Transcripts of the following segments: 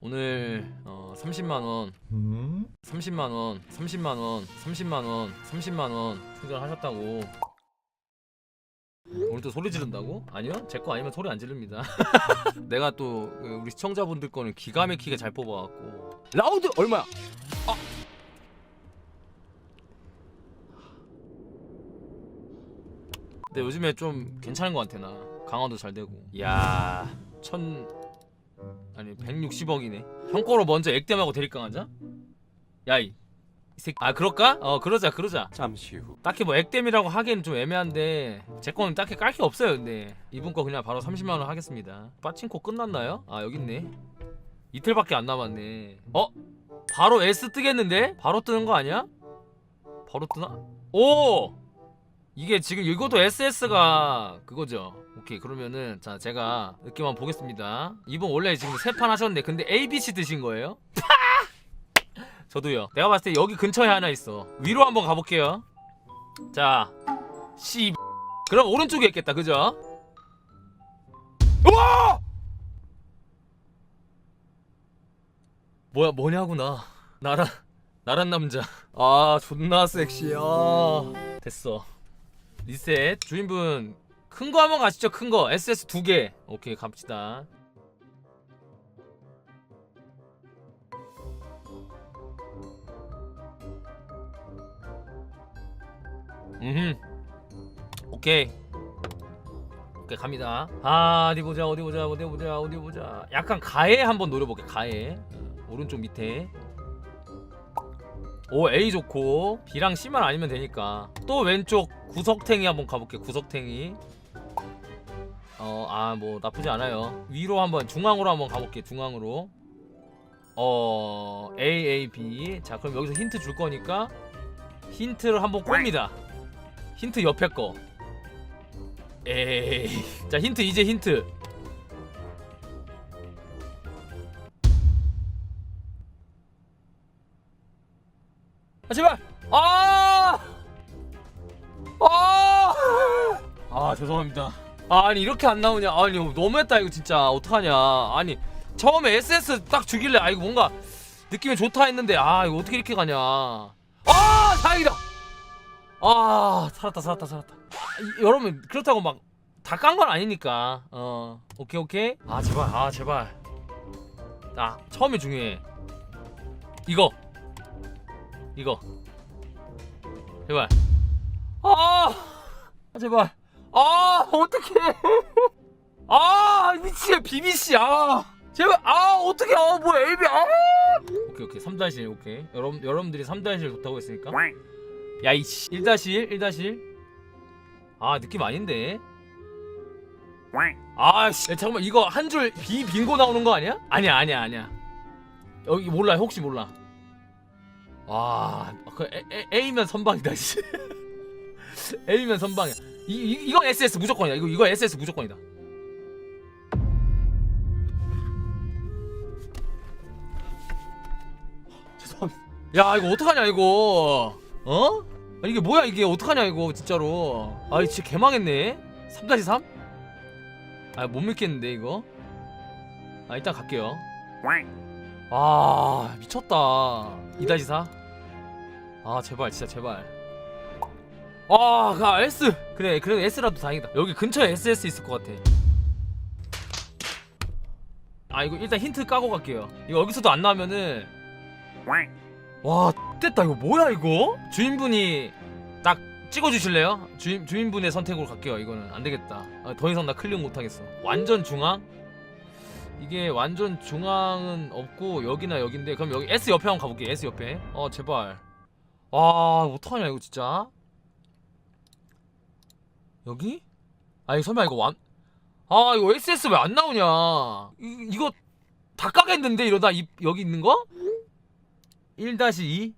오늘 어 30만 원, 음? 30만 원, 30만 원, 30만 원, 30만 원 충전하셨다고. 오늘 또 소리 지른다고? 아니요, 제 거 아니면 소리 안 지릅니다. 내가 또그 우리 시청자분들 거는 기가 막히게 잘 뽑아갖고 라우드 얼마야? 아. 근데 요즘에 좀 괜찮은 것 같아 나 강화도 잘 되고. 이야, 천 아니 160억이네. 형 거로 먼저 액땜하고 대립강하자. 야이 이 새끼. 아 그럴까? 어 그러자 그러자. 잠시 후 딱히 뭐 액땜이라고 하기엔 좀 애매한데 제 거는 딱히 깔 게 없어요 근데 이분 거 그냥 바로 30만 원 하겠습니다 빠친코 끝났나요? 아 여기 있네 이틀밖에 안 남았네 어? 바로 S 뜨겠는데? 바로 뜨는 거 아니야? 바로 뜨나? 오! 이게 지금 이것도 SS가 그거죠 오케이 그러면은 자 제가 느낌 한번 보겠습니다 이분 원래 지금 세 판 하셨는데 근데 ABC 드신 거예요? 저도요. 내가 봤을 때 여기 근처에 하나 있어. 위로 한번 가볼게요. 자, C. 그럼 오른쪽에 있겠다, 그죠? 우와! 뭐야, 뭐냐구나. 나란, 나란 남자. 아, 존나 섹시. 아, 됐어. 리셋. 주인분 큰 거 한번 가시죠, 큰 거. SS 두 개. 오케이, 갑시다. 음. 오케이. 오케이 갑니다. 아 어디 보자 어디 보자 어디 보자 어디 보자. 약간 가해 한번 노려볼게 가해. 어, 오른쪽 밑에. 오 A 좋고 B랑 C만 아니면 되니까. 또 왼쪽 구석탱이 한번 가볼게 구석탱이. 어 아 뭐 나쁘지 않아요. 위로 한번 중앙으로 한번 가볼게 중앙으로. 어 A A B. 자 그럼 여기서 힌트 줄 거니까 힌트를 한번 꼽니다. 힌트 옆에 거. 에이. 자 힌트 이제 힌트. 아 죄송합니다. 아, 아니 이렇게 안 나오냐? 아니 너무했다 이거 진짜 어떡하냐? 아니 처음에 SS 딱 주길래 아 이거 뭔가 느낌이 좋다 했는데 아 이거 어떻게 이렇게 가냐? 아 다행이다. 아 살았다 살았다 살았다 아, 이- 여러분 그렇다고 막 다 깐 건 아니니까 어 오케이 오케이 아 제발 아 제발 아 처음이 중요해 이거 이거 제발 아 제발 아 어떡해. 아 미치겠 BBC 아. 제발 아 어떡해. 아뭐 AB 아. 오케이 오케이. 3-1 오케이. 여러분 여러분들이 3-1 좋다고 했으니까. 야 이씨. 1-1 1-1 아 느낌 아닌데. 아씨. 잠깐만. 이거 한줄비 빙고 나오는 거 아니야? 아니야 아니야 아니야. 여기 몰라. 혹시 몰라. 와그 A면 선방이다 씨. A면 선방이야 이, 이 이건 SS 무조건이다. 이거 이거 SS 무조건이다. 죄송합니다. 야 이거 어떡하냐 이거. 어? 아니, 이게 뭐야 이게 어떡하냐 이거 진짜로. 아 진짜 개망했네. 3-3? 아 못 믿겠는데 이거? 아 일단 갈게요. 아 미쳤다. 2-4 아 제발 진짜 제발 아 가 S. 그래 그래도 S라도 다행이다. 여기 근처에 SS 있을 것 같아. 아 이거 일단 힌트 까고 갈게요. 이거 여기서도 안 나오면은. 와 됐다. 이거 뭐야 이거? 주인분이 딱 찍어주실래요? 주인 주인분의 선택으로 갈게요. 이거는 안 되겠다. 아, 더 이상 나 클릭 못 하겠어. 완전 중앙? 이게 완전 중앙은 없고 여기나 여긴데 그럼 여기 S 옆에 한번 가볼게. S 옆에. 어 제발. 와 어떡하냐 이거 진짜 여기? 아니 설마 이거 완 아 이거 SS 왜 안 나오냐 이, 이거 다 까겠는데 이러다 이, 여기 있는 거? 1-2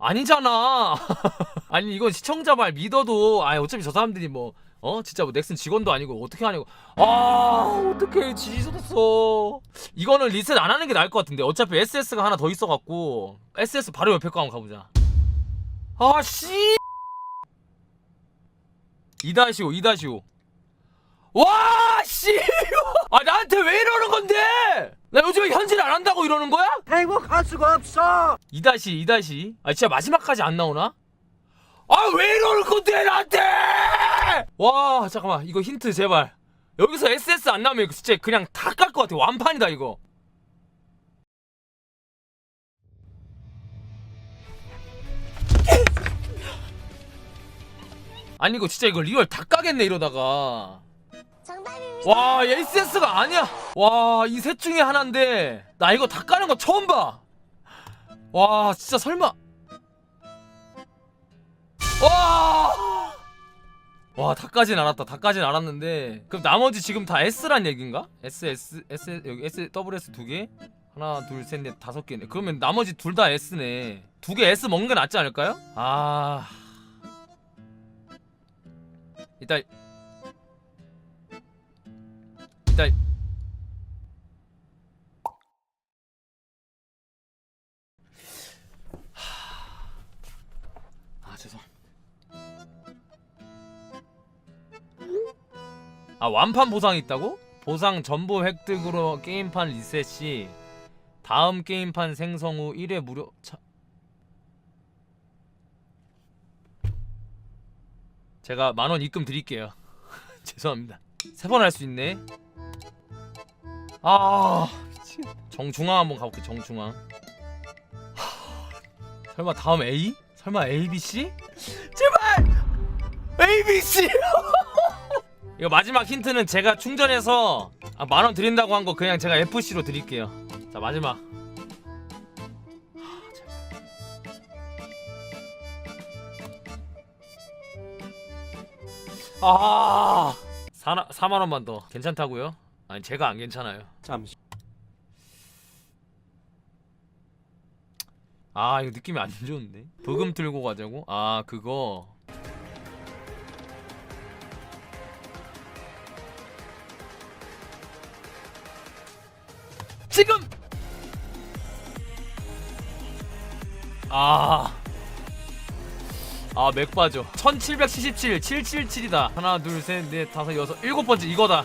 아니잖아. 아니 이건 시청자 말 믿어도 아 어차피 저 사람들이 뭐 어 진짜 뭐 넥슨 직원도 아니고 어떻게 하냐고. 아 어떻게 지졌어. 이거는 리셋 안 하는 게 나을 것 같은데 어차피 SS가 하나 더 있어 갖고 SS 바로 옆에 거 한번 가보자. 아 씨. 2-5 2-5. 와 씨. 아 나한테 왜 이러는 건데? 나 요즘에 현질 안 한다고 이러는 거야? 행복할 수가 없어. 2다시 2다시 아 진짜 마지막까지 안 나오나? 아 왜 이러는 건데 나한테 와 잠깐만 이거 힌트 제발 여기서 SS 안 나오면 이거 진짜 그냥 다 깔 것 같아 완판이다 이거 아니 이거 진짜 이거 리얼 다 까겠네 이러다가 정답입니다. 와 SS가 아니야 와 이 셋 중에 하나인데 나 이거 다 까는 거 처음 봐와 진짜 설마 와! 와, 다 까진 알았다. 다 까진 알았는데. 그럼 나머지 지금 다 S란 얘긴가? S, S, S, 여기 S, WS 두 개? 하나, 둘, 셋, 넷, 다섯 개네. 그러면 나머지 둘 다 S네. 두 개 S 먹는 게 낫지 않을까요? 아. 일단. 일단. 아, 죄송합니다. 아 완판 보상이 있다고? 보상 전부 획득으로 게임판 리셋 시 다음 게임판 생성 후 1회 무료 차... 제가 만 원 입금 드릴게요 죄송합니다 세 번 할 수 있네 아. 정중앙 한번 가볼게 정중앙 하, 설마 다음 A? 설마 ABC? 제발 ABC 이거 마지막 힌트는 제가 충전해서 아, 만원 드린다고 한 거 그냥 제가 FC로 드릴게요. 자 마지막. 아, 4, 4만 원만 더 괜찮다고요? 아니 제가 안 괜찮아요. 잠시. 아 이거 느낌이 안 좋은데. 부금 들고 가자고? 아 그거. 지금 아. 아, 맥 빠져. 1777, 777이다. 하나, 둘, 셋, 넷, 다섯, 여섯, 일곱 번째 이거다.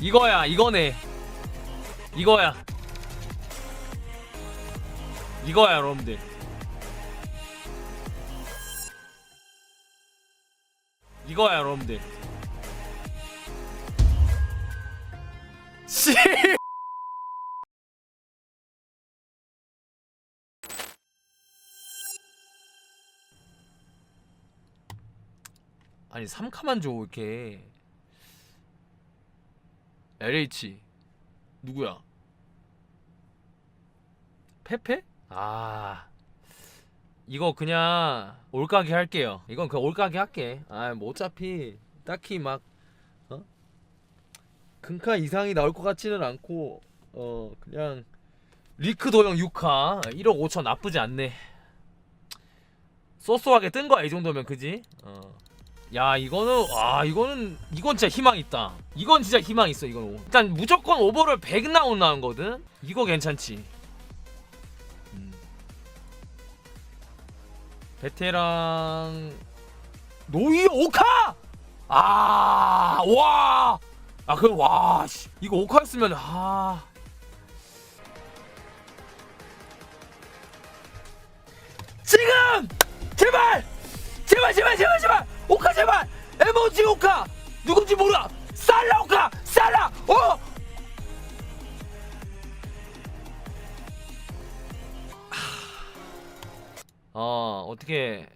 이거야, 이거네. 이거야. 이거야, 여러분들. 이거야, 여러분들. 씨. 아니 3카만 줘 이렇게 LH 누구야? 페페? 아 이거 그냥 올가게 할게요. 이건 그냥 올가게 할게. 아뭐 어차피 딱히 막 어? 금카 이상이 나올 것 같지는 않고 어 그냥 리크 도형 6카 1억 5천 나쁘지 않네. 쏘쏘하게 뜬 거야 이 정도면 그지? 어. 야 이거는 아 이거는 이건 진짜 희망 있다. 이건 진짜 희망 있어 이건. 일단 무조건 오버를 100 나온다는 거든. 이거 괜찮지. 음. 베테랑 노이 오카. 아 와. 아그 와. 씨. 이거 오카였으면 아. 지금 제발 제발 제발 제발 제발 오카 제발! 에모지 오카! 누군지 몰라! 살라 오카! 살라! 어? 어 어떻게.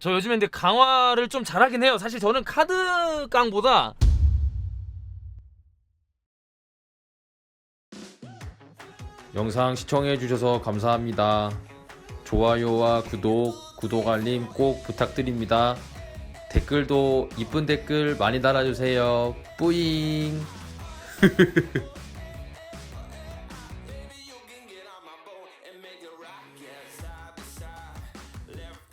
저 요즘에 근데 강화를 좀 잘하긴 해요. 사실 저는 카드 깡보다 영상 시청해 주셔서 감사합니다. 좋아요와 구독, 구독 알림 꼭 부탁드립니다. 댓글도 이쁜 댓글 많이 달아주세요. 뿌잉!